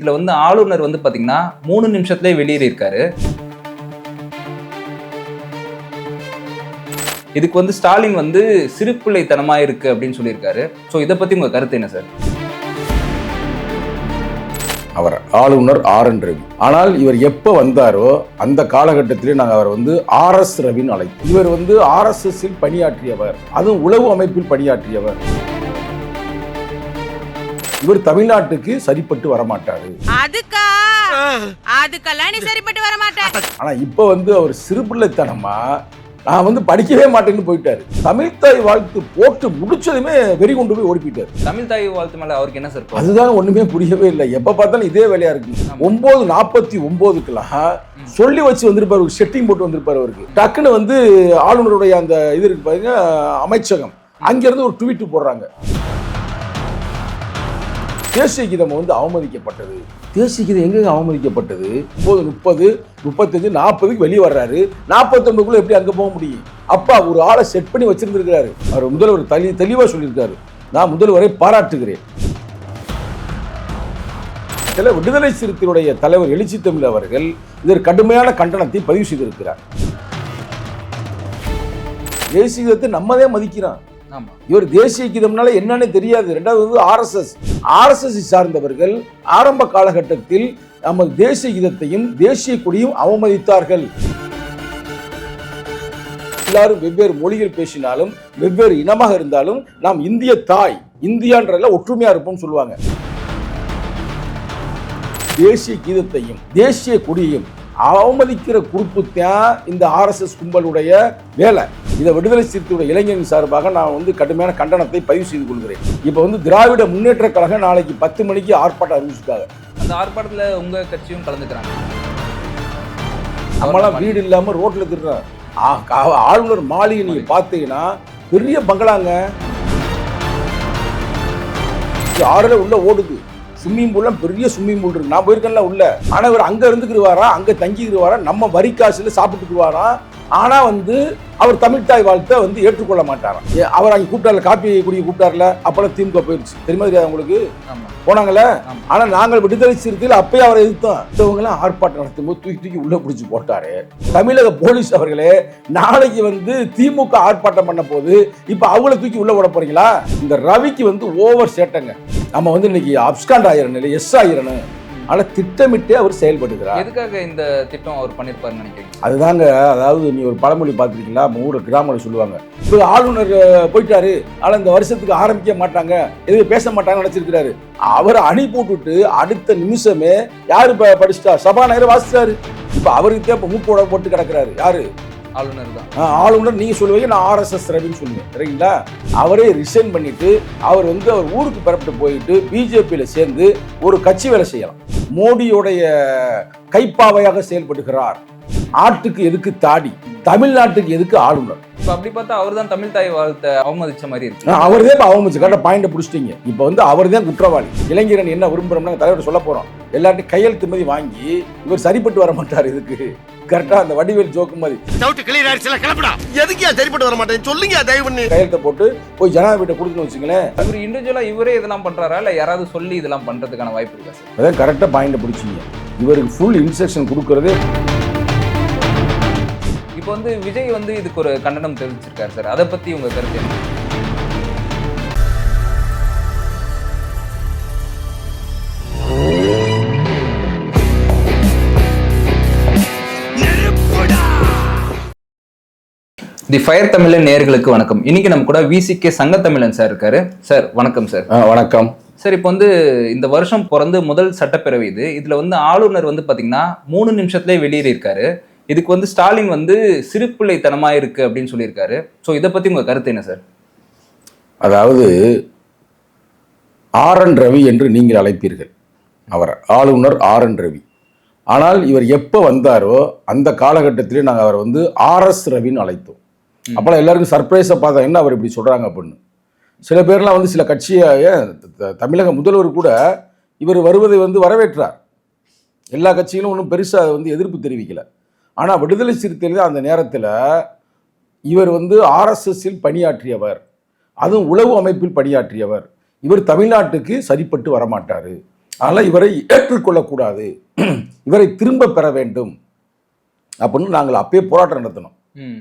இதுல வந்து ஆளுநர் வந்து பாத்தீங்கன்னா மூணு நிமிஷத்துலேயே வெளியேறியிருக்காரு. இதுக்கு வந்து ஸ்டாலின் வந்து சிறு பிள்ளைத்தனமாக இருக்கு அப்படின்னு சொல்லியிருக்காரு. ஸோ இதை பத்தி உங்க கருத்து என்ன சார் அவர் ஆளுநர் ஆர் என் ரவி. ஆனால் இவர் எப்போ வந்தாரோ அந்த காலகட்டத்திலே நாங்கள் அவர் வந்து ஆர் எஸ் ரவின்னு அழைத்தோம். இவர் வந்து ஆர்எஸ்எஸ்ஸில் பணியாற்றியவர். அதுவும் உளவு அமைப்பில் பணியாற்றியவர். இவர் தமிழ்நாட்டுக்கு சரிப்பட்டு வரமாட்டாரு. அதுக்கா? அதுக்கெல்லாம் நீ சரிப்பட்டு வர மாட்டேன் ஆனா இப்போ வந்து அவர் சிறுபிள்ளைத்தனமா நான் வந்து படிக்கவே மாட்டேன்னு போயிட்டாரு. தமிழ்த்தாய் வாழ்த்து போட்டு முடிச்சதுமே வெறி கொண்டு போய் ஓடி போயிட்டாரு தமிழ் தாய் வாழ்த்து மேல அவருக்கு என்ன சார்? அதுதான் ஒண்ணுமே புரியவே இல்லை. எப்ப பார்த்தாலும் இதே வேலையா இருக்கு. ஒன்பது நாற்பத்தி ஒன்பதுக்கெல்லாம் சொல்லி வச்சு வந்திருப்பாரு ஒரு செட்டிங் போட்டு வந்திருப்பாரு அவருக்கு. டக்குன்னு வந்து ஆளுநருடைய அந்த இது இருக்கு பாருங்க அமைச்சகம். அங்கிருந்து ஒரு ட்வீட் போடுறாங்க. தேசிய கீதம் வந்து அவமதிக்கப்பட்டது. தேசிய கீதம் எங்க அவமதிக்கப்பட்டது? ஒன்பது முப்பது முப்பத்தஞ்சு நாற்பதுக்கு வெளியே வர்றாரு. நாற்பத்தொன்பதுக்குள்ள எப்படி அங்க போக முடியும்? அப்பா ஒரு ஆளை செட் பண்ணி வச்சிருந்திருக்கிறாரு. அவர் முதல்வர் தெளி தெளிவா சொல்லியிருக்காரு. நான் முதல்வரை பாராட்டுகிறேன். சில விடுதலை சிறுத்தையுடைய தலைவர் எழுச்சி தமிழ் அவர்கள் இதற்கு கடுமையான கண்டனத்தை பதிவு செய்திருக்கிறார். தேசிய கீதத்தை நம்மதே மதிக்கிறான். இவர் தேசிய கீதம்னால என்னன்னு தெரியாது. ரெண்டாவது ஆர்எஸ்எஸ் ஆர்எஸ்எஸ் சார்ந்தவர்கள் ஆரம்ப காலகட்டத்தில் நமது தேசிய கீதத்தையும் தேசிய கொடியும் அவமதித்தார்கள். எல்லாரும் வெவ்வேறு மொழிகள் பேசினாலும் வெவ்வேறு இனமாக இருந்தாலும் நாம் இந்திய தாய் இந்தியான்றதுல ஒற்றுமையா இருப்போம்னு சொல்லுவாங்க. தேசிய கீதத்தையும் தேசிய கொடியையும் அவமதிக்கிற குறிப்பு தான் இந்த ஆர்எஸ்எஸ் கும்பலுடைய வேலை. இதை விடுதலை சிறுத்தையுடைய இளைஞர்கள் சார்பாக நான் வந்து கடுமையான கண்டனத்தை பதிவு செய்து கொள்கிறேன். இப்போ வந்து திராவிட முன்னேற்ற கழகம் நாளைக்கு பத்து மணிக்கு ஆர்ப்பாட்டம் அறிவிச்சிருக்காங்க. அந்த ஆர்ப்பாட்டத்துல உங்க கட்சியும் கலந்துக்கிறாங்க. நம்மளாம் வீடு இல்லாம ரோட்ல திருறோம் ஆளுநர் மாளிகை. நீங்க பார்த்தீங்கன்னா பெரிய பங்களாங்க. ஆறுல உள்ள ஓடுது. ஸ்விம்மிங் பூல்லாம் பெரிய ஸ்விம்மிங் பூல் இருக்கு. நான் போயிருக்கேன்ல உள்ள. ஆனால் இவர் அங்கே இருந்துக்கிடுவாரா? அங்கே தங்கிக்கிடுவாரா? நம்ம வரி காசுல சாப்பிட்டுக்குவாரா ஆனா வந்து அவர் தமிழ்த்தாய் வாழ்த்தை வந்து ஏற்றுக்கொள்ள மாட்டாராம். அவர் அங்க கூப்பிட்டார்ல காப்பி குடிக்க கூப்பிட்டார்ல அப்பெல்லாம் திமுக போயிடுச்சு. தெரியுமா தெரியாது உங்களுக்கு? போனாங்கல்ல? ஆமா. ஆனா நாங்கள் விடுதலை சிறுத்தையில் அப்பயே அவரை எதிர்த்தோம். மற்றவங்களாம் ஆர்ப்பாட்டம் நடத்தும் போது தூக்கி தூக்கி உள்ள பிடிச்சி போட்டாரு. தமிழக போலீஸ் அவர்களே நாளைக்கு வந்து திமுக ஆர்ப்பாட்டம் பண்ண போது இப்ப அவங்கள தூக்கி உள்ள விட போறீங்களா? இந்த ரவிக்கு வந்து ஓவர் சேட்டங்க. நம்ம வந்து இன்னைக்கு அப்ஸ்காண்ட் ஆயிரணும் இல்லை எஸ் ஆயிரணும் ஆனா திட்டமிட்டே அவர் செயல்படுகிறார். எதுக்காக இந்த திட்டம் அவர் பண்ணிருப்பாருன்னு நினைக்கிறீங்க? அதுதாங்க அதாவது நீ ஒரு பழமொழி பார்த்துருக்கீங்களா? ஊரில் கிராமத்தில் சொல்லுவாங்க. இப்போ ஆளுநர் போயிட்டாரு. ஆனால் இந்த வருஷத்துக்கு ஆரம்பிக்க மாட்டாங்க. எதுவும் பேச மாட்டாங்கன்னு நினச்சிருக்கிறாரு. அவரை அனுப்பி விட்டுட்டு அடுத்த நிமிஷமே யாரு இப்போ படிச்சிட்டா? சபாநாயகர் வாசிச்சாரு. இப்போ அவருக்கு தான் இப்போ மூக்கோட போட்டு கிடக்குறாரு. யாரு? ஆளுநர் தான். ஆளுநர் நீங்க சொல்லுவீங்க நான் ஆர்எஸ்எஸ் ரவின்னு சொல்லுவேன். சரிங்களா? அவரே ரிசைன் பண்ணிட்டு அவர் வந்து அவர் ஊருக்கு புறப்பட்டு போயிட்டு பிஜேபியில் சேர்ந்து ஒரு கட்சி வேலை செய்யலாம். மோடியுடைய கைப்பாவையாக செயல்படுகிறார். ஆட்டுக்கு எதுக்கு தாடி? தமிழ்நாட்டுக்கு எதுக்கு ஆளுநர்? இப்போ அப்படி பார்த்தா அவர் தான் தமிழ் தாய் வாழ்த்தை அவமதிச்ச மாதிரி இருக்கு. அவர் தான் இப்போ அவமதிச்சு கரெக்டாக பாயிண்ட் பிடிச்சிட்டீங்க. இப்போ வந்து அவர் தான் குற்றவாளி. இளைஞரன் என்ன விரும்புகிறோம்னா தலைவர் சொல்ல போகிறோம் எல்லார்ட்டையும் கையெழுத்து மாதிரி வாங்கி இவர் சரிப்பட்டு வர மாட்டார் இதுக்கு. கரெக்டாக அந்த வடிவேல் ஜோக்கு மாதிரி. டவுட் கிளியர் ஆயிடுச்சுல கிளம்புடா எதுக்கு சரிப்பட்டு வர மாட்டேன் சொல்லுங்க தயவு பண்ணி. கையெழுத்தை போட்டு போய் ஜனாதிபதிட்ட கொடுத்துன்னு வச்சுங்களேன் இவர் இண்டிவிஜுவலா இவரே இதெல்லாம் பண்றாரா? இல்ல யாராவது சொல்லி இதெல்லாம் பண்றதுக்கான வாய்ப்பு இருக்கா சார் அதான் கரெக்டாக பாயிண்ட் பிடிச்சிங்க இவருக்கு ஃபுல் இன்ஸ்ட்ரக்ஷன் கொடுக்கறதே இப்போ வந்து விஜய் வந்து இதுக்கு ஒரு கண்டனம் தெரிவிச்சிருக்காரு சார். அதை பத்தி உங்க கருத்து என்ன? தி ஃபயர் தமிழன் நேயர்களுக்கு வணக்கம். இன்னைக்கு நம்ம கூட விசிகே சங்க தமிழன் சார் இருக்காரு. சார் வணக்கம் சார். வணக்கம். சார் இப்போ வந்து இந்த வருஷம் பிறந்து முதல் சட்டப்பேரவை இது. இதுல வந்து ஆளுநர் வந்து பாத்தீங்கன்னா மூணு நிமிஷத்துலயே வெளியேறியிருக்காரு. இதுக்கு வந்து ஸ்டாலின் வந்து சிறுபிள்ளைத்தனமா இருக்கு அப்படின்னு சொல்லியிருக்காரு. ஸோ இதை பத்தி உங்க கருத்து என்ன சார் அதாவது ஆர் என் ரவி என்று நீங்கள் அழைப்பீர்கள். அவர் ஆளுநர் ஆர் என் ரவி. ஆனால் இவர் எப்போ வந்தாரோ அந்த காலகட்டத்திலே நாங்கள் அவர் வந்து ஆர்எஸ் ரவின்னு அழைத்தோம். அப்போலாம் எல்லாருக்கும் சர்ப்ரைஸாக பார்த்தா என்ன அவர் இப்படி சொல்கிறாங்க அப்படின்னு. சில பேர்லாம் வந்து சில கட்சியை தமிழக முதல்வர் கூட இவர் வருவதை வந்து வரவேற்றார். எல்லா கட்சிகளும் ஒன்றும் பெருசாக வந்து எதிர்ப்பு தெரிவிக்கல. ஆனால் விடுதலை சிறுத்தைகள் அந்த நேரத்தில் இவர் வந்து ஆர்எஸ்எஸ்ஸில் பணியாற்றியவர். அதுவும் உளவு அமைப்பில் பணியாற்றியவர். இவர் தமிழ்நாட்டுக்கு சரிப்பட்டு வரமாட்டார். அதனால் இவரை ஏற்றுக்கொள்ளக்கூடாது. இவரை திரும்ப பெற வேண்டும். அப்படின்னு நாங்கள் அப்பயே போராட்டம் நடத்தினோம். ம்.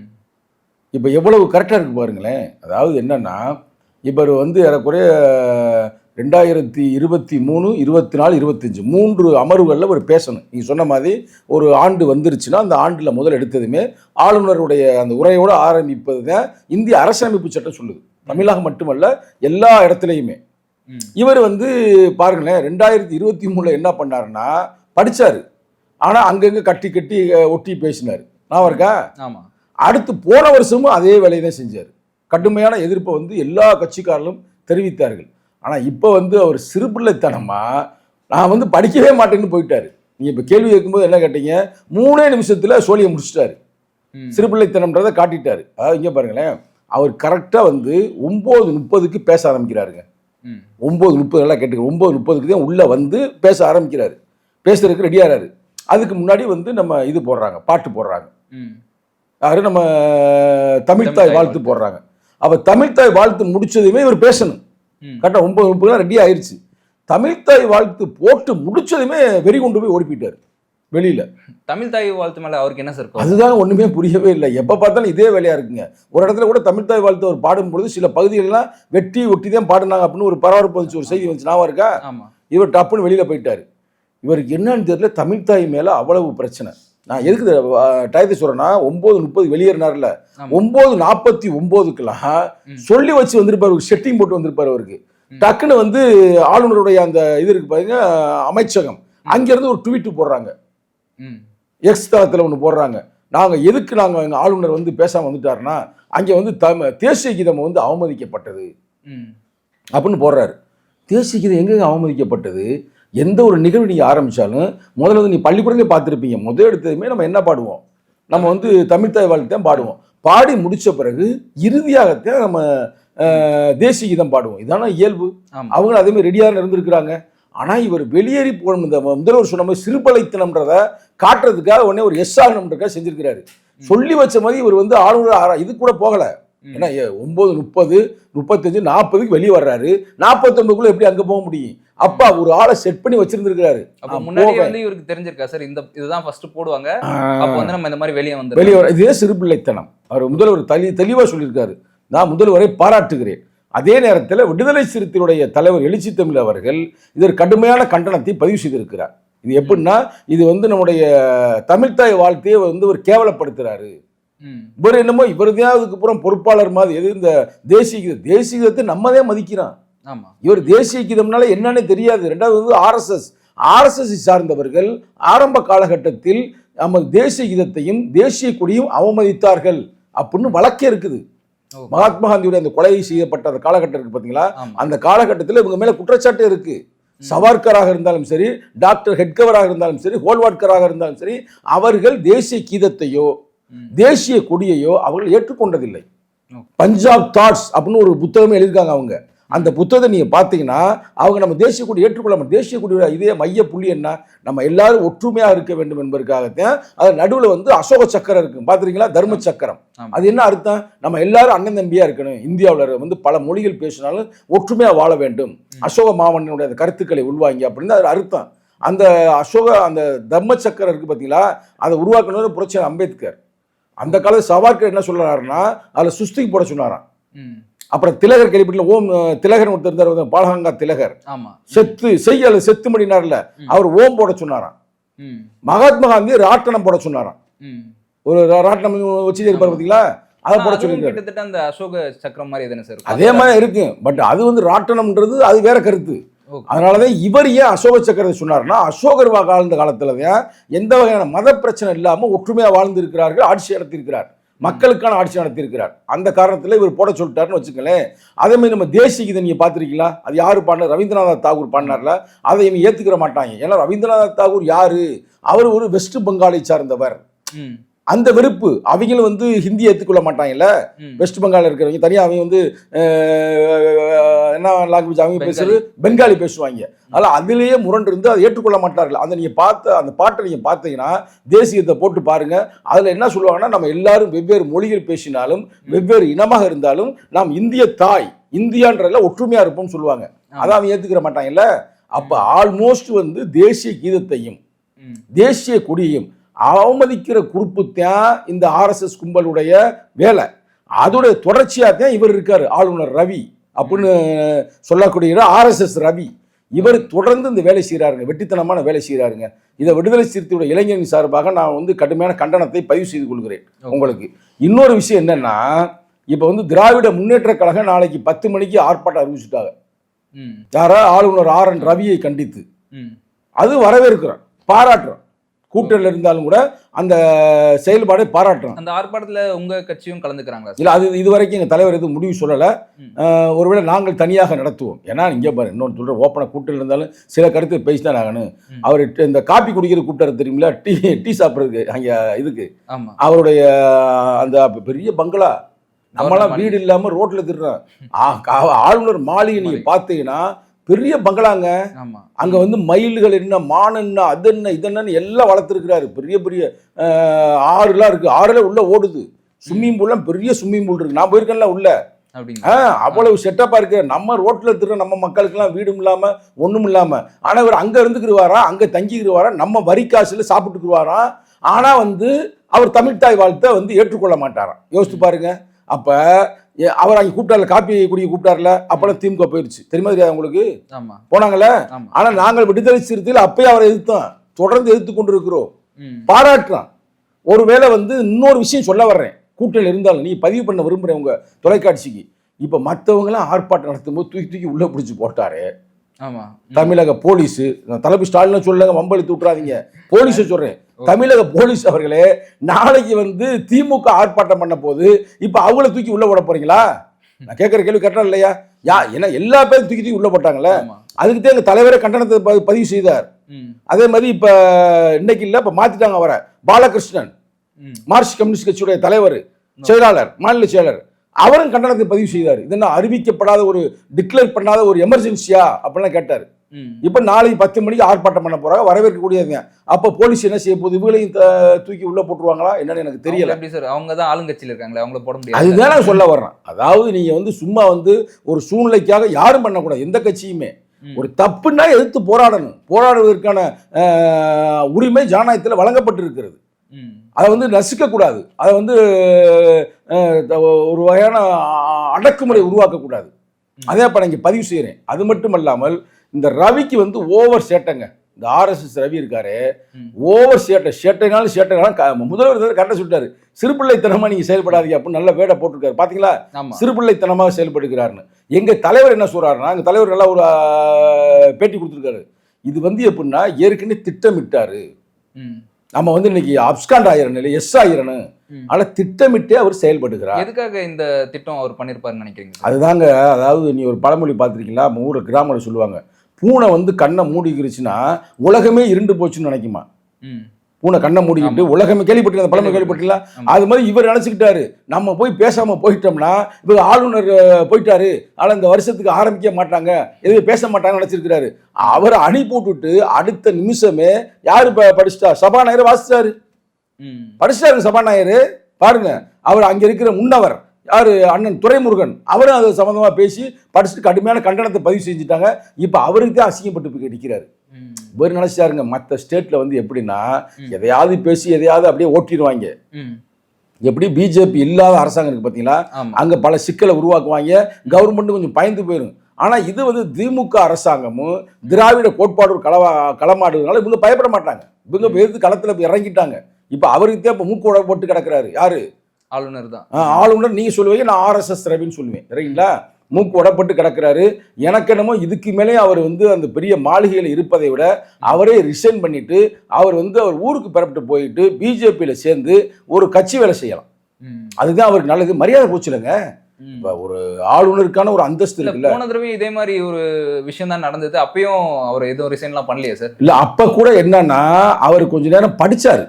இப்போ எவ்வளவு கரெக்டாக இருக்கு பாருங்களேன். அதாவது என்னன்னா இவர் வந்து ஏறக்குறைய ரெண்டாயிரத்தி இருபத்தி மூணு இருபத்தி நாலு இருபத்தஞ்சு மூன்று அமர்வுகளில் ஒரு பேசணும். நீங்கள் சொன்ன மாதிரி ஒரு ஆண்டு வந்துருச்சுன்னா அந்த ஆண்டில் முதல் எடுத்ததுமே ஆளுநருடைய அந்த உரையோடு ஆரம்பிப்பது தான் இந்திய அரசியலமைப்பு சட்டம் சொல்லுது. தமிழகம் மட்டுமல்ல எல்லா இடத்துலையுமே. இவர் வந்து பாருங்களேன் ரெண்டாயிரத்தி இருபத்தி மூணில் என்ன பண்ணாருன்னா படிச்சாரு. ஆனால் அங்கங்கே கட்டி கட்டி ஒட்டி பேசினார். நான் இருக்கா ஆமா. அடுத்து போன வருஷமும் அதே வேலையை தான் செஞ்சார். கடுமையான எதிர்ப்பை வந்து எல்லா கட்சிக்காரர்களும் தெரிவித்தார்கள். ஆனால் இப்போ வந்து அவர் சிறுபிள்ளைத்தனமாக நான் வந்து படிக்கவே மாட்டேன்னு போயிட்டாரு. நீங்கள் இப்போ கேள்வி கேட்கும்போது என்ன கேட்டீங்க? மூணே நிமிஷத்தில் சோழியை முடிச்சிட்டாரு. சிறுபிள்ளைத்தனம்ன்றதை காட்டிட்டாரு. அதாவது இங்கே பாருங்களேன் அவர் கரெக்டாக வந்து ஒம்பது முப்பதுக்கு பேச ஆரம்பிக்கிறாருங்க. ஒம்பது முப்பது நல்லா கேட்டுக்க ஒம்பது முப்பதுக்கு தான் உள்ளே வந்து பேச ஆரம்பிக்கிறாரு. பேசுறதுக்கு ரெடியாகிறாரு அதுக்கு முன்னாடி வந்து நம்ம இது போடுறாங்க பாட்டு போடுறாங்க. யாரு? நம்ம தமிழ்தாய் வாழ்த்து போடுறாங்க. அப்போ தமிழ்தாய் வாழ்த்து முடிச்சதுமே இவர் பேசணும். கரெக்டாக ஒன்பது முப்பதுலாம் ரெடி ஆயிருச்சு. தமிழ்தாய் வாழ்த்து போட்டு முடிச்சதுமே வெறி கொண்டு போய் ஓடி போயிட்டாரு வெளியில. தமிழ் தாய் வாழ்த்து மேல அவருக்கு என்ன சார்? அதுதான் ஒண்ணுமே புரியவே இல்லை. எப்போ பார்த்தாலும் இதே வேலையா இருக்குங்க. ஒரு இடத்துல கூட தமிழ்தாய் வாழ்த்து அவர் பாடும் பொழுது சில பகுதிகளெல்லாம் வெட்டி ஒட்டி தான் பாடினாங்க அப்படின்னு ஒரு பரபரப்பு வந்துச்சு. ஒரு செய்தி வந்துச்சு. ஞாபகம் இருக்கா? ஆமா. இவர் டப்புன்னு வெளியில போயிட்டாரு. இவருக்கு என்னன்னு தெரியல. தமிழ்தாய் மேல அவ்வளவு பிரச்சனை. நான் எதுக்கு டயத்தை சொல்றேன்னா ஒன்பது முப்பது வெளியேறினார்ல. ஒன்பது நாற்பத்தி ஒன்பதுக்கெல்லாம். சொல்லி வச்சு வந்திருப்பாரு செட்டிங் போட்டு வந்திருப்பாரு அவருக்கு. டக்குன்னு வந்து ஆளுநருடைய அந்த இது இருக்கு பாருங்க அமைச்சகம். அங்கிருந்து ஒரு ட்வீட் போடுறாங்க. எக்ஸ் தளத்தில் ஒன்று போடுறாங்க. நாங்கள் எதுக்கு நாங்கள் எங்கள் ஆளுநர் வந்து பேசாமல் வந்துட்டாருன்னா அங்கே வந்து தம தேசிய கீதம் வந்து அவமதிக்கப்பட்டது. ம். அப்படின்னு போடுறாரு. தேசிய கீதம் எங்கெங்க அவமதிக்கப்பட்டது? எந்த ஒரு நிகழ்வு நீங்கள் ஆரம்பித்தாலும் முதல்ல வந்து நீ பள்ளிக்கூடங்களே பார்த்துருப்பீங்க. முதல் எடுத்ததுமே நம்ம என்ன பாடுவோம்? நம்ம வந்து தமிழ்தாய் வாழ்த்தான் பாடுவோம். பாடி முடிச்ச பிறகு இறுதியாகத்தான் நம்ம தேசிய கீதம் பாடுவோம். இதான இயல்பு? ஆமா. அவங்களும் அதே மாதிரி ரெடியாக இருந்திருக்கிறாங்க. ஆனால் இவர் வெளியேறி போகணும் இந்த முதல்வர் சொன்ன மாதிரி சிறுபலைத்தனம்ன்றத காட்டுறதுக்காக உடனே ஒரு எஸ் ஆகணுன்றக்காக செஞ்சிருக்கிறாரு. சொல்லி வச்ச மாதிரி இவர் வந்து ஆளுநர் ஆறா- இது கூட போகலை. ஏன்னா ஒன்பது முப்பது முப்பத்தஞ்சு நாற்பதுக்கு வெளியே வர்றாரு. நாற்பத்தொன்பதுக்குள்ள எப்படி அங்கே போக முடியும்? அப்பா ஒரு ஆளை செட் பண்ணி வச்சிருந்திருக்கிறாரு. அப்ப முன்னாடி. வந்து இவருக்கு தெரிஞ்சிருக்கா? சார் இந்த இதுதான் ஃபர்ஸ்ட் போடுவாங்க. அப்ப வந்து நம்ம இந்த மாதிரி வெளியே வந்து வெளியே வர இதே சிறுபிள்ளைத்தனம். அவர் முதல்வர் தலி தெளிவாக சொல்லியிருக்காரு. நான் முதல்வரை பாராட்டுகிறேன். அதே நேரத்தில் விடுதலை சிறுத்தைகளுடைய தலைவர் எழுச்சி தமிழ் அவர்கள் இதற்கு கடுமையான கண்டனத்தை பதிவு செய்திருக்கிறார். இது எப்படின்னா இது வந்து நம்முடைய தமிழ்தாய் வாழ்த்தையை வந்து ஒரு கேவலப்படுத்துறாரு. இவர் என்னமோ இவர் தான் அதுக்கு அப்புறம் பொறுப்பாளர் மாதிரி எது இந்த தேசிய கீதம் தேசிய கீதத்தை நம்ம தான் மதிக்கிறோம் ஆமா. இவர் தேசிய கீதம்னால என்னன்னு தெரியாது. ரெண்டாவது வந்து ஆர்எஸ்எஸ். ஆர்எஸ்எஸ் சார்ந்தவர்கள் ஆரம்ப காலகட்டத்தில் நம்ம தேசிய கீதத்தையும் தேசிய கொடியும் அவமதித்தார்கள் அப்படின்னு வழக்கே இருக்குது. மகாத்மா காந்தியுடைய அந்த கொலை செய்யப்பட்ட அந்த காலகட்டம் இருக்கு பார்த்தீங்களா அந்த காலகட்டத்தில் இவங்க மேல குற்றச்சாட்டு இருக்கு. சவார்கராக இருந்தாலும் சரி டாக்டர் ஹெட்கவராக இருந்தாலும் சரி ஹோல்வாட்கராக இருந்தாலும் சரி அவர்கள் தேசிய கீதத்தையோ. தேசிய கொடியையோ அவர்கள் ஏற்றுக்கொண்டதில்லை. பஞ்சாப் தாட்ஸ் அப்படின்னு ஒரு புத்தகமே எழுதியிருக்காங்க அவங்க. அந்த புத்தகத்தை நீங்க பார்த்தீங்கன்னா அவங்க நம்ம தேசிய கொடி ஏற்றுக்கொள்ள மாட்டோம். தேசிய கொடியோட இதே மைய புள்ளி என்ன? நம்ம எல்லாரும் ஒற்றுமையா இருக்க வேண்டும் என்பதற்காகத்தான் அது நடுவுல வந்து அசோக சக்கரம் இருக்கு. பாத்துறீங்களா தர்ம சக்கரம். அது என்ன அர்த்தம்? நம்ம எல்லாரும் அண்ணன் தம்பியா இருக்கணும். இந்தியாவுல வந்து பல மொழிகள் பேசினாலும் ஒற்றுமையா வாழ வேண்டும். அசோக மாமன்னனுடைய அந்த கருத்துக்களை உள்வாங்கி அப்படின்னு அது அர்த்தம். அந்த அசோக அந்த தர்ம சக்கரம் இருக்கு பார்த்தீங்களா அதை உருவாக்கணும் புரட்சி அம்பேத்கர். அந்த காலத்து சவார்கர் என்ன சொல்றாருன்னா அதில் சுஸ்திக்கு போட சொன்னாராம். அப்புறம் திலகர் கேள்விப்பட்டில் ஓம் திலகர் ஒருத்தர் இருந்தார் பாலகங்கா திலகர். ஆமா. செத்து செய்ய அல்லது செத்து மடினார்ல ம். அவர் ஓம் போட சொன்னாராம். மகாத்மா காந்தி ராட்டனம் போட சொன்னாராம். ஒரு ராட்டனம் வச்சு இருப்பார் பார்த்தீங்களா அதை போட சொல்லியிருக்காரு. கிட்டத்தட்ட அந்த அசோக சக்கரம் மாதிரி அதே மாதிரி இருக்கு. பட் அது வந்து ராட்டனம்ன்றது அது வேற கருத்து. அதனாலதான் இவர் ஏன் அசோக சக்கரத்தை சொன்னார்னா அசோகர் வாழ்ந்த காலத்துல எந்த வகையான மத பிரச்சனை இல்லாம ஒற்றுமையா வாழ்ந்திருக்கிறார்கள் ஆட்சி நடத்தியிருக்கிறார். மக்களுக்கான ஆட்சி நடத்தியிருக்கிறார். அந்த காரணத்துல இவர் போட சொல்லிட்டாருன்னு வச்சுக்கலேன் அதே மாதிரி நம்ம தேசிய கீதை நீங்க பாத்திருக்கீங்களா அது யாரு பாடின ரவீந்திரநாத் தாகூர் பாடினார்ல. அதை இவங்க ஏத்துக்கிற மாட்டாங்க. ஏன்னா ரவீந்திரநாத் தாகூர் யாரு? அவர் ஒரு வெஸ்ட் பெங்காலை சார்ந்தவர். அந்த வெறுப்பு அவங்களும் வந்து ஹிந்தி ஏற்றுக்கொள்ள மாட்டாங்கல்ல? வெஸ்ட் பெங்கால் இருக்கிறவங்க. தனியாக அவங்க வந்து என்ன லாங்குவேஜ் அவங்க. பேசுறது? பெங்காலி பேசுவாங்க. அதனால் அதிலேயே முரண்டு இருந்து அதை ஏற்றுக்கொள்ள மாட்டார்கள். அந்த நீங்கள் பார்த்த அந்த பாட்டை நீங்கள் பார்த்தீங்கன்னா தேசியத்தை போட்டு பாருங்க. அதில் என்ன சொல்லுவாங்கன்னா நம்ம எல்லாரும் வெவ்வேறு மொழிகள் பேசினாலும் வெவ்வேறு இனமாக இருந்தாலும் நாம் இந்திய தாய் இந்தியான்றதுல ஒற்றுமையாக இருப்போம்னு சொல்லுவாங்க. அதை அவங்க ஏற்றுக்கிற மாட்டாங்கல்ல? அப்போ ஆல்மோஸ்ட் வந்து தேசிய கீதத்தையும். தேசிய கொடியையும் அவமதிக்கிற குறுப்பு தான் இந்த ஆர்எஸ்எஸ் கும்பலுடைய வேலை. அதோடைய தொடர்ச்சியாக தான் இவர் இருக்காரு ஆளுநர் ரவி அப்படின்னு சொல்லக்கூடிய ஆர்எஸ்எஸ் ரவி. இவர் தொடர்ந்து இந்த வேலை செய்கிறாருங்க வெட்டித்தனமான வேலை செய்கிறாருங்க இதை விடுதலை சிறுத்தையுடைய இளைஞரின் சார்பாக நான் வந்து கடுமையான கண்டனத்தை பதிவு செய்து கொள்கிறேன் உங்களுக்கு. இன்னொரு விஷயம் என்னன்னா இப்போ வந்து திராவிட முன்னேற்ற கழகம் நாளைக்கு பத்து மணிக்கு ஆர்ப்பாட்டம் அறிவிச்சுட்டாங்க. யாரா? ஆளுநர் ஆர் என் ரவியை கண்டித்து. அது வரவேற்கிறோம் பாராட்டுறோம். கூட்டணியில் இருந்தாலும் கூட அந்த செயல்பாடை பாராட்டுறோம் அந்த ஆர்ப்பாட்டத்துல உங்க கட்சியும் கலந்துக்கிறாங்களா? இல்லை அது இதுவரைக்கும் எங்கள் தலைவர் எதுவும் முடிவு சொல்லலை. ஒருவேளை நாங்கள் தனியாக நடத்துவோம். ஏன்னா இங்கே பாரு இன்னொன்று சொல்கிற ஓப்பனாக கூட்டத்தில் இருந்தாலும் சில கருத்து பேசி தான் ஆகணும். அவர் இந்த காப்பி குடிக்கிற கூப்பிட்டாரு தெரியுமில டீ டீ சாப்பிட்றதுக்கு அங்கே இதுக்கு. அவருடைய அந்த பெரிய பங்களா. நம்மளாம். வீடு இல்லாமல் ரோட்டில் கா- ஆளுநர் மாளிகை. நீங்கள் பார்த்தீங்கன்னா பெரிய பங்களாங்க. அங்கே வந்து மயில்கள் என்ன மான் என்ன அது என்ன இது என்னன்னு எல்லாம் வளர்த்துருக்கிறாரு. பெரிய பெரிய ஆறுலாம் இருக்கு. ஆறுல உள்ள ஓடுது. ஸ்விம்மிங் பூல்லாம் பெரிய ஸ்விம்மிங் பூல் இருக்கு. நான் போயிருக்கேன்ல உள்ள. அவ்வளவு செட்டப்பா இருக்கு. நம்ம ரோட்ல திரு நம்ம மக்களுக்கெல்லாம் வீடும் இல்லாம ஒண்ணும் இல்லாம. ஆனா இவர் அங்க இருந்துக்கிடுவாரா? அங்க தங்கிக்கிடுவாரா? நம்ம வரி காசுல சாப்பிட்டுக்குருவாரா ஆனா வந்து அவர் தமிழ்தாய் வாழ்த்தை வந்து ஏற்றுக்கொள்ள மாட்டாராம். யோசித்து பாருங்க. அப்ப அவர் அங்கே கூப்பிட்டார்ல காப்பி குடிக்க கூப்பிட்டார்ல அப்பெல்லாம் திமுக போயிருச்சு. தெரியுமா தெரியாது உங்களுக்கு? போனாங்கல்ல? ஆமா. ஆனா நாங்கள் விடுதலை சிறுத்தையில் அப்பயே அவரை எதிர்த்தோம். தொடர்ந்து எதிர்த்து கொண்டு இருக்கிறோம் பாராட்டுறான் ஒருவேளை வந்து இன்னொரு விஷயம் சொல்ல வர்றேன். கூட்டணியில் இருந்தாலும் நீ பதிவு பண்ண விரும்புகிறேன் உங்க தொலைக்காட்சிக்கு. இப்போ மற்றவங்களாம் ஆர்ப்பாட்டம் நடத்தும்போது தூக்கி தூக்கி உள்ளே பிடிச்சி போட்டாரு. ஆமா. ம். தமிழக போலீஸு நான் தலைமை ஸ்டாலின் சொல்லுங்க வம்பளித்து விட்றாதீங்க போலீஸை சொல்கிறேன் தமிழக போலீஸ் அவர்களே நாளைக்கு வந்து திமுக ஆர்ப்பாட்டம் பண்ண போது இப்போ அவங்கள தூக்கி உள்ளே போட போறீங்களா? நான் கேட்குற கேள்வி கரெக்டாக இல்லையா? யா ஏன்னா எல்லா பேரும் தூக்கி தூக்கி உள்ளே போட்டாங்கல்ல ஆமா. அதுக்கு தான் எங்கள் தலைவரே கண்டனத்தை பதிவு செய்தார். அதே மாதிரி இப்போ இன்னைக்கு இல்லை இப்போ மாற்றிட்டாங்க அவரை. பாலகிருஷ்ணன் மார்க்சிஸ்ட் கம்யூனிஸ்ட் கட்சியுடைய தலைவர் செயலாளர் மாநில செயலர். அவரும் கண்டனத்தை பதிவு செய்தார். இது என்ன அறிவிக்கப்படாத ஒரு டிக்ளேர் பண்ணாத ஒரு எமர்ஜென்சியா அப்படிலாம் கேட்டார். இப்போ நாளைக்கு பத்து மணிக்கு ஆர்ப்பாட்டம் பண்ண போறாங்க வரவேற்கக்கூடியதுங்க அப்போ போலீஸ் என்ன செய்ய போகுது? இவங்களையும் தூக்கி உள்ள போட்டுருவாங்களா? என்னன்னு எனக்கு தெரியல. எப்படி சார் அவங்க தான் ஆளுங்கட்சியில இருக்காங்களே அவங்கள போட முடியாது. அதுதான் நான் சொல்ல வர்றேன். அதாவது நீங்க வந்து சும்மா வந்து ஒரு சூழ்நிலைக்காக யாரும் பண்ணக்கூடாது. எந்த கட்சியுமே. ஒரு தப்புன்னா எதிர்த்து போராடணும். போராடுவதற்கான உரிமை ஜனநாயகத்தில் வழங்கப்பட்டிருக்கிறது. அதை வந்து நசுக்கக்கூடாது. அதை வந்து ஒரு வகையான அடக்குமுறை உருவாக்கக்கூடாது. அதே அப்போ நான் இங்கே பதிவு செய்கிறேன் அது மட்டும் இல்லாமல் இந்த ரவிக்கு வந்து ஓவர் சேட்டைங்க. இந்த ஆர்எஸ்எஸ் ரவி இருக்காரு. ஓவர் சேட்டை சேட்டைனாலும் சேட்டைனாலும் முதல்வர் கரெக்டாக சொல்லிட்டாரு. சிறுபிள்ளைத்தனமாக நீங்கள் செயல்படாதீங்க அப்படின்னு நல்ல வேடை போட்டிருக்காரு. பார்த்தீங்களா சிறுபிள்ளைத்தனமாக செயல்படுகிறாருன்னு. எங்கள் தலைவர் என்ன சொல்கிறாருன்னா எங்கள் தலைவர் நல்லா ஒரு பேட்டி கொடுத்துருக்காரு. இது வந்து எப்படின்னா ஏற்கனவே திட்டமிட்டாரு. நம்ம வந்து இன்னைக்கு அப்ஸ்காண்ட் ஆயிரணும் இல்லை எஸ் ஆயிரணும். ஆனால் திட்டமிட்டே அவர் செயல்படுகிறார். எதுக்காக இந்த திட்டம் அவர் பண்ணிருப்பாருன்னு நினைக்கிறீங்க? அதுதாங்க. அதாவது நீ ஒரு பழமொழி பார்த்துருக்கீங்களா? நம்ம ஊரில் கிராமத்தில் சொல்லுவாங்க. பூனை வந்து கண்ணை மூடிக்கிருச்சுன்னா உலகமே இருண்டு போச்சுன்னு நினைக்குமா? பூனை கண்ணை மூடிக்கிட்டு உலகமே கேள்விப்பட்டிருக்க பழமொழி கேள்விப்பட்டீங்களா ஆமா. அது மாதிரி இவர் நினச்சிக்கிட்டாரு. நம்ம போய் பேசாமல் போயிட்டோம்னா இவர் ஆளுநர் போயிட்டாரு. ஆனால் இந்த வருஷத்துக்கு ஆரம்பிக்க மாட்டாங்க. எதுவும் பேச மாட்டாங்கன்னு நினச்சிருக்கிறாரு. அவரை அனுப்பி விட்டுட்டு அடுத்த நிமிஷமே யார் படிச்சிட்டா? சபாநாயகர் வாசிச்சாரு. படிச்சிட்டாரு சபாநாயகர். பாருங்க அவர் அங்க இருக்கிற முன்னவர். யாரு? அண்ணன் துரைமுருகன். அவரும் அது சம்பந்தமா பேசி படிச்சுட்டு கடுமையான கண்டனத்தை பதிவு செஞ்சுட்டாங்க. இப்போ அவருக்கு தான் அசிங்கப்பட்டு போய் நிற்கிறாரு இவர் நினைச்சாருங்க மற்ற ஸ்டேட்ல வந்து எப்படின்னா. எதையாவது பேசி எதையாவது அப்படியே ஓட்டிடுவாங்க. எப்படி பிஜேபி இல்லாத அரசாங்கம் இருக்கு பார்த்தீங்களா ஆமா. அங்க பல சிக்கலை உருவாக்குவாங்க. கவர்மெண்ட்டும் கொஞ்சம் பயந்து போயிடும் ஆனா இது வந்து திமுக அரசாங்கமும் திராவிட கோட்பாடு களவா களமாடுறதுனால இவங்க பயப்பட மாட்டாங்க. இவங்க எதிர்த்து களத்துல இறங்கிட்டாங்க. இப்போ அவருக்கு தான் இப்போ மூக்கோட போட்டு கிடக்குறாரு. யாரு? ஆளுநர் தான். ஆளுநர் நீங்க சொல்லுவீங்க நான் ஆர்எஸ்எஸ் ரவின்னு சொல்லுவேன். சரிங்களா? மூக்கு உடப்பட்டு கிடக்குறாரு. எனக்கு என்னமோ இதுக்கு மேலே அவர் வந்து அந்த பெரிய மாளிகையில் இருப்பதை விட அவரே ரிசைன் பண்ணிட்டு அவர் வந்து அவர் ஊருக்கு பெறப்பட்டு போயிட்டு பிஜேபியில் சேர்ந்து ஒரு கட்சி வேலை செய்யலாம். அதுதான் அவருக்கு நல்லது. மரியாதை போச்சுலங்க. இப்போ ஒரு ஆளுநருக்கான ஒரு அந்தஸ்து இருக்குல்ல? போன தடவை இதே மாதிரி ஒரு விஷயம் தான் நடந்தது. அப்பயும் அவர் எதுவும் ரிசைன்லாம் பண்ணலையே சார் இல்ல அப்ப கூட என்னன்னா அவர் கொஞ்ச நேரம் படிச்சாரு.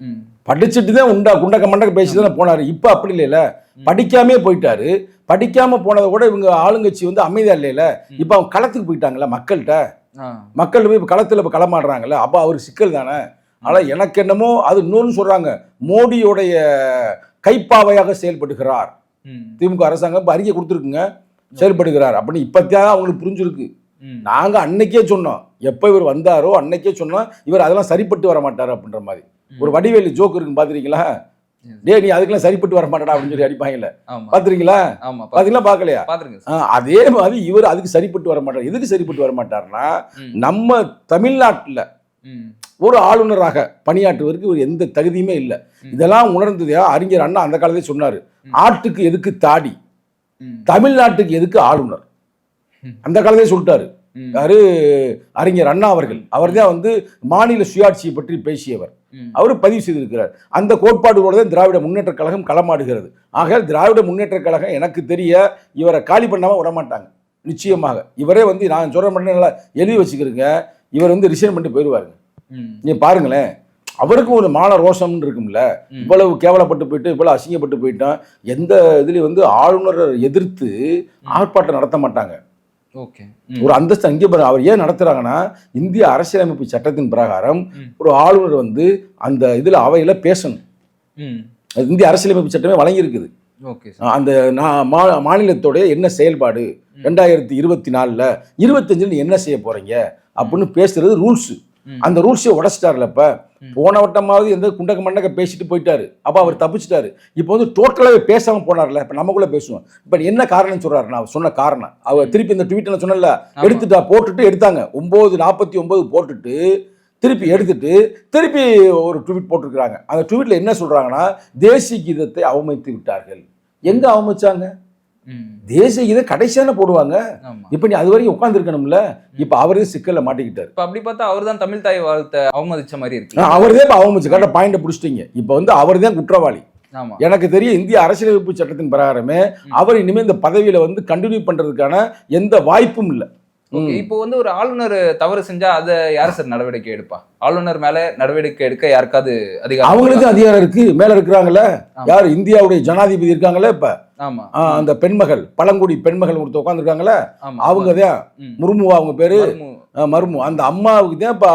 ம். படிச்சுட்டு தான் உண்டா? குண்டக்க மண்டக்க பேசி தானே போனாரு. இப்போ அப்படி இல்லைல்ல படிக்காமே போயிட்டாரு. படிக்காம போனதை கூட இவங்க ஆளுங்கட்சி வந்து அமைதியா இல்லைல்ல இப்போ அவங்க களத்துக்கு போயிட்டாங்கல்ல மக்கள்கிட்ட? மக்கள் போய் இப்போ களத்தில் இப்போ களமாடுறாங்கல்ல அப்போ அவர் சிக்கல் தானே? ஆனால் எனக்கு என்னமோ அது இன்னொன்று சொல்றாங்க. மோடியோடைய கைப்பாவையாக செயல்படுகிறார். திமுக அரசாங்கம் இப்போ அறிக்கை கொடுத்துருக்குங்க. செயல்படுகிறார். அப்படின்னு இப்போத்தான் அவங்களுக்கு புரிஞ்சிருக்கு. ம். நாங்க அன்னைக்கே சொன்னோம். எப்ப இவர் வந்தாரோ அன்னைக்கே சொன்னோம். இவர் அதெல்லாம் சரிப்பட்டு வர மாட்டாரு அப்படின்ற மாதிரி. ஒரு வடிவேலு ஜோக் இருக்கு பாத்திருக்கீங்களா டேய் நீ அதுக்கெல்லாம் சரிப்பட்டு வர மாட்டடா அப்படின்னு சொல்லி அடிப்பாங்கல்ல. ஆமா. பாத்தீங்களா பாக்கலையா அதே மாதிரி இவர் அதுக்கு சரிப்பட்டு வர மாட்டார் எதுக்கு சரிப்பட்டு வர மாட்டார்னா. நம்ம தமிழ்நாட்டுல ஒரு ஆளுநராக பணியாற்றுவதற்கு இவர் எந்த தகுதியுமே இல்லை. இதெல்லாம் உணர்ந்தது அறிஞர் அண்ணா அந்த காலத்திலே சொன்னாரு. ஆட்டுக்கு எதுக்கு தாடி? தமிழ்நாட்டுக்கு எதுக்கு ஆளுநர். அந்த காலத்திலே சொல்லிட்டாரு. யாரு? அறிஞர் அண்ணா அவர்கள். அவர்தான் வந்து மாநில சுயாட்சியை பற்றி பேசியவர். அவர் பதிவு செய்திருக்கிறார். அந்த கோட்பாடுகளோடு தான் திராவிட முன்னேற்ற கழகம் களமாடுகிறது. ஆக திராவிட முன்னேற்ற கழகம் எனக்கு தெரிய இவரை காலி பண்ணாம விட மாட்டாங்க நிச்சயமாக. இவரே வந்து நான் சொல்ற மட்டும் நல்லா எழுதி வச்சுக்கிறேங்க. இவர் வந்து ரிசைன் பண்ணிட்டு போயிடுவாருங்க ம். நீ பாருங்களேன். அவருக்கும் ஒரு மான ரோஷம்னு இருக்கும்ல. இவ்வளவு கேவலப்பட்டு போயிட்டு இவ்வளவு அசிங்கப்பட்டு போயிட்டோம் எந்த இதுலயும் வந்து ஆளுநரை எதிர்த்து ஆர்ப்பாட்டம் நடத்த மாட்டாங்க. ஒரு அந்தஸ்து அங்கே அவர் ஏன் நடத்துறாங்கன்னா இந்திய அரசியலமைப்பு சட்டத்தின் பிரகாரம். ஒரு ஆளுநர் வந்து அந்த இதுல அவையில பேசணும். இந்திய அரசியலமைப்பு சட்டமே வழங்கியிருக்குது. அந்த நா- மா- மாநிலத்தோடைய என்ன செயல்பாடு? ரெண்டாயிரத்தி இருபத்தி நாலுல இருபத்தஞ்சுல என்ன செய்ய போறீங்க? அப்படின்னு பேசுறது ரூல்ஸ். அந்த ரூல்ஸை உடச்சிட்டார்ல இப்ப. போன வட்டமாவது எந்த குண்டக்க மண்டக்க பேசிட்டு போயிட்டாரு. அப்ப அவர் தப்பிச்சிட்டாரு. இப்போ வந்து டோட்டலாவே பேசாம போனார்ல இப்ப நமக்குள்ள பேசுவோம். இப்ப என்ன காரணம் சொல்றாரு நான் சொன்ன காரணம். அவர் திருப்பி இந்த ட்வீட்ல சொன்னல. எடுத்துட்டா போட்டுட்டு எடுத்தாங்க. ஒன்பது நாற்பத்தி ஒன்பது போட்டுட்டு திருப்பி எடுத்துட்டு திருப்பி ஒரு ட்வீட் போட்டிருக்கிறாங்க. அந்த ட்வீட்ல என்ன சொல்றாங்கன்னா தேசிய கீதத்தை அவமதித்து விட்டார்கள். எங்க அவமதிச்சாங்க? தேசிய கீதம் கடைசியான போடுவாங்க. இப்ப நீ அது வரைக்கும் உட்காந்துருக்கணும்ல இப்ப அவரே சிக்கல்ல மாட்டிக்கிட்டாரு. இப்ப அப்படி பார்த்தா அவர்தான் தமிழ் தாய் வாழ்த்த அவமதிச்ச மாதிரி இருக்கு. அவர்தான் இப்ப அவமதிச்சு கரெக்டா பாயிண்ட பிடிச்சிட்டீங்க. இப்ப வந்து அவர்தான் குற்றவாளி. ஆமா. எனக்கு தெரியும் இந்திய அரசியலமைப்பு சட்டத்தின் பிரகாரமே அவர் இனிமே இந்த பதவியில வந்து கண்டினியூ பண்றதுக்கான எந்த வாய்ப்பும் இல்லை. இப்போ வந்து ஒரு ஆளுநர் தவறு செஞ்சா அதை யார் சார் நடவடிக்கை எடுப்பா? ஆளுநர் மேல நடவடிக்கை எடுக்க யாருக்காவது அதிகாரம் அவங்களுக்கு? அதிகாரம் இருக்கு மேல இருக்கிறாங்கல்ல. யார்? இந்தியாவுடைய ஜனாதிபதி இருக்காங்கல்ல இப்ப. அந்த பெண்மகள் பழங்குடி பெண்மகள் ஒருத்தர் உட்காந்துருக்காங்கல்ல ஆமா அவங்க தான் ம். முர்மு அவங்க பேரு. மர்மு. அந்த அம்மாவுக்கு தான் இப்போ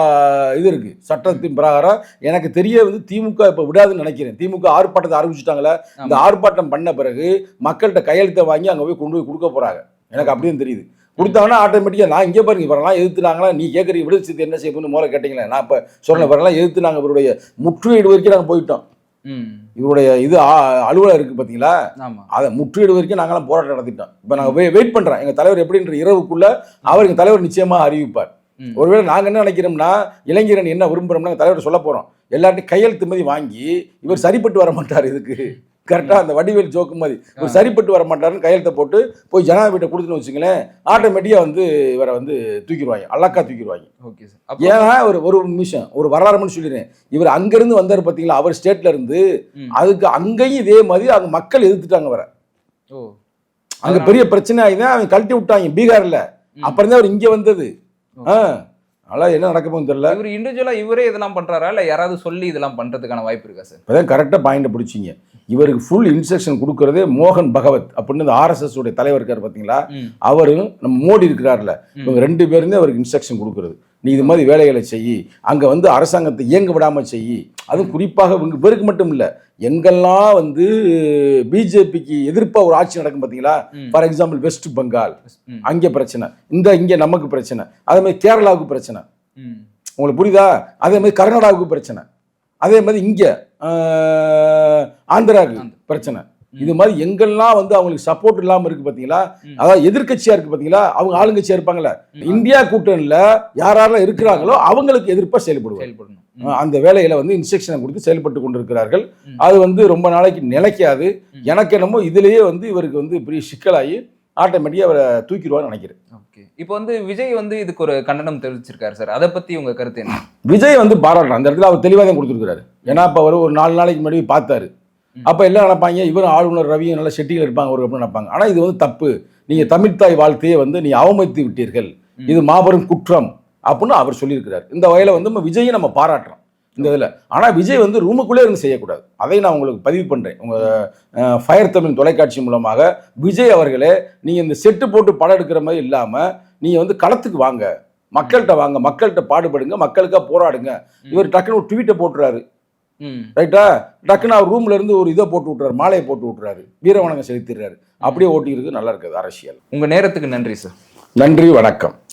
இது இருக்கு சட்டத்தின் பிரகாரம். எனக்கு தெரிய வந்து திமுக இப்போ விடாதுன்னு நினைக்கிறேன். திமுக ஆர்ப்பாட்டத்தை ஆரம்பிச்சுட்டாங்களே இந்த. ஆர்ப்பாட்டம் பண்ண பிறகு மக்கள்கிட்ட கையெழுத்தை வாங்கி அங்கே போய் கொண்டு போய் கொடுக்க போறாங்க. எனக்கு அப்படியும் தெரியுது. கொடுத்தாங்கன்னா ஆட்டோமேட்டிக்காக நான் இங்கே பாருங்க இவரெல்லாம் எதிர்த்துனாங்களா நீ கேட்குறீங்க விடுதலை என்ன செய்யணும்னு முதல்ல கேட்டீங்களே. நான் இப்போ சொன்ன இவரெல்லாம் எதிர்த்து நாங்கள் இவருடைய முற்றுகையிடு வரைக்கும் நாங்கள் போயிட்டோம். இவருடைய இது அலுவலகம் இருக்கு பார்த்தீங்களா அதை முற்றுகையிடு வரைக்கும் நாங்களாம் போராட்டம் நடத்திட்டோம். இப்போ நாங்கள் வெயிட் பண்ணுறோம் எங்கள் தலைவர் எப்படின்ற இரவுக்குள்ள அவர் எங்கள் தலைவர் நிச்சயமாக அறிவிப்பார். ஒருவேளை நாங்கள் என்ன நினைக்கிறோம்னா இளைஞரன் என்ன விரும்புகிறோம்னா தலைவர் சொல்ல போகிறோம் எல்லார்ட்டையும் கையெழுத்து மாதிரி வாங்கி இவர் சரிப்பட்டு வர மாட்டார் இதுக்கு. கரெக்டாக அந்த வடிவேல் ஜோக்கு மாதிரி. இவர் சரிப்பட்டு வர மாட்டாருன்னு கையெழுத்தை போட்டு போய் ஜனாதிபதிட்ட கொடுத்துன்னு வச்சுங்களேன் ஆட்டோமேட்டிக்காக வந்து இவரை வந்து தூக்கிடுவாங்க. அழக்கா தூக்கிடுவாங்க. ஓகே சார் ஏன்னா ஒரு ஒரு நிமிஷம் ஒரு வரலாறுன்னு சொல்லிடுறேன். இவர் அங்கேருந்து வந்தார் பார்த்தீங்களா அவர் ஸ்டேட்ல இருந்து. அதுக்கு அங்கேயும் இதே மாதிரி அவங்க மக்கள் எதிர்த்துட்டாங்க வர ஓ. அங்க பெரிய பிரச்சனை ஆகிதான் அவன் கழட்டி விட்டாங்க பீகார்ல. அப்புறம் தான் அவர் இங்க வந்தது. ஆ. அதெல்லாம் என்ன நடக்க போகுதுன்னு தெரியல. இவர் இண்டிவிஜுவலா இவரே இதெல்லாம் பண்றாரா? இல்ல யாராவது சொல்லி இதெல்லாம் பண்றதுக்கான வாய்ப்பு இருக்கா சார் இப்போதான் கரெக்டாக பாயிண்ட்டை பிடிச்சிங்க. இவருக்கு ஃபுல் இன்ஸ்ட்ரக்ஷன் கொடுக்கறதே மோகன் பகவத் அப்படின்னு இந்த ஆர்எஸ்எஸ் உடைய தலைவர் இருக்கார் பார்த்தீங்களா. அவரும் நம்ம மோடி இருக்கிறார்ல. இவங்க ரெண்டு பேருந்தே அவருக்கு இன்ஸ்ட்ரக்ஷன் கொடுக்கறது. நீ இது மாதிரி வேலைகளை செய். அங்கே வந்து அரசாங்கத்தை இயங்க விடாமல் செய். அதுவும் குறிப்பாக இவங்க பேருக்கு மட்டும் இல்லை எங்கெல்லாம் வந்து பிஜேபிக்கு எதிர்ப்பாக ஒரு ஆட்சி நடக்கும் பார்த்தீங்களா. For example West Bengal. அங்கே பிரச்சனை. இந்த இங்கே நமக்கு பிரச்சனை. அதே மாதிரி கேரளாவுக்கு பிரச்சனை. உங்களுக்கு புரியுதா? அதே மாதிரி கர்நாடகாவுக்கு பிரச்சனை. அதே மாதிரி இங்கே. ஆந்திராவுக்கு ஆந்திரா. பிரச்சனை. இது மாதிரி எங்கெல்லாம் வந்து அவங்களுக்கு சப்போர்ட் இல்லாமல் இருக்கு பார்த்தீங்களா. அதாவது எதிர்க்கட்சியா இருக்கு பார்த்தீங்களா அவங்க ஆளுங்கட்சியா இருப்பாங்கல்ல. இந்தியா கூட்டணியில் யார் யாரெல்லாம் இருக்கிறாங்களோ அவங்களுக்கு எதிர்ப்பாக செயல்படுவாங்க. அந்த வேலையில வந்து இன்ஸ்ட்ரக்ஷனை கொடுத்து செயல்பட்டு கொண்டிருக்கிறார்கள். அது வந்து ரொம்ப நாளைக்கு நிலைக்காது. எனக்கு என்னமோ இதுலயே வந்து இவருக்கு வந்து பெரிய சிக்கலாகி ஆட்டோமேட்டிக்காக அவரை தூக்கிடுவான்னு நினைக்கிறேன். ஓகே இப்போ வந்து விஜய் வந்து இதுக்கு ஒரு கண்டனம் தெரிவிச்சிருக்காரு சார். அதை பத்தி உங்க கருத்து என்ன? விஜய் வந்து பாராட்டுறான் அந்த இடத்துல அவர் தெளிவாக தான் கொடுத்துருக்காரு ஏன்னா இப்போ அவர் ஒரு நாலு நாளைக்கு முன்னாடி பார்த்தாரு. அப்போ எல்லாம் நினைப்பாங்க இவரும் ஆளுநர் ரவியும் நல்ல செட்டிகள் இருப்பாங்க ஒரு அப்படின்னு நினைப்பாங்க. ஆனால் இது வந்து தப்பு. நீங்கள் தமிழ்த்தாய் வாழ்த்தையே வந்து நீ அவமதித்து விட்டீர்கள். இது மாபெரும் குற்றம் அப்படின்னு அவர் சொல்லியிருக்கிறார். இந்த வகையில் வந்து நம்ம விஜயை நம்ம பாராட்டுறோம். இந்த இதில். ஆனால் விஜய் வந்து ரூமுக்குள்ளே இருந்து செய்யக்கூடாது. அதை நான் உங்களுக்கு பதிவு பண்ணுறேன் உங்கள் ஃபயர் தமிழ் தொலைக்காட்சி மூலமாக விஜய் அவர்களே நீங்கள் இந்த செட்டு போட்டு படம் எடுக்கிற மாதிரி இல்லாமல் நீங்கள் வந்து களத்துக்கு வாங்க. மக்கள்கிட்ட வாங்க. மக்கள்கிட்ட பாடுபடுங்க. மக்களுக்காக போராடுங்க. இவர் டக்குன்னு ஒரு ட்வீட்டை போட்டுறாரு. ம். ரைட்டா டக்குன்னு அவர் ரூம்ல இருந்து ஒரு இதை போட்டு விட்டுறாரு. மாலையை போட்டு விட்டுறாரு. வீரவணக்கம் செலுத்திடுறாரு. அப்படியே ஓட்டிக்கிறது நல்லா இருக்குது அரசியல். உங்க நேரத்துக்கு நன்றி சார் நன்றி வணக்கம்.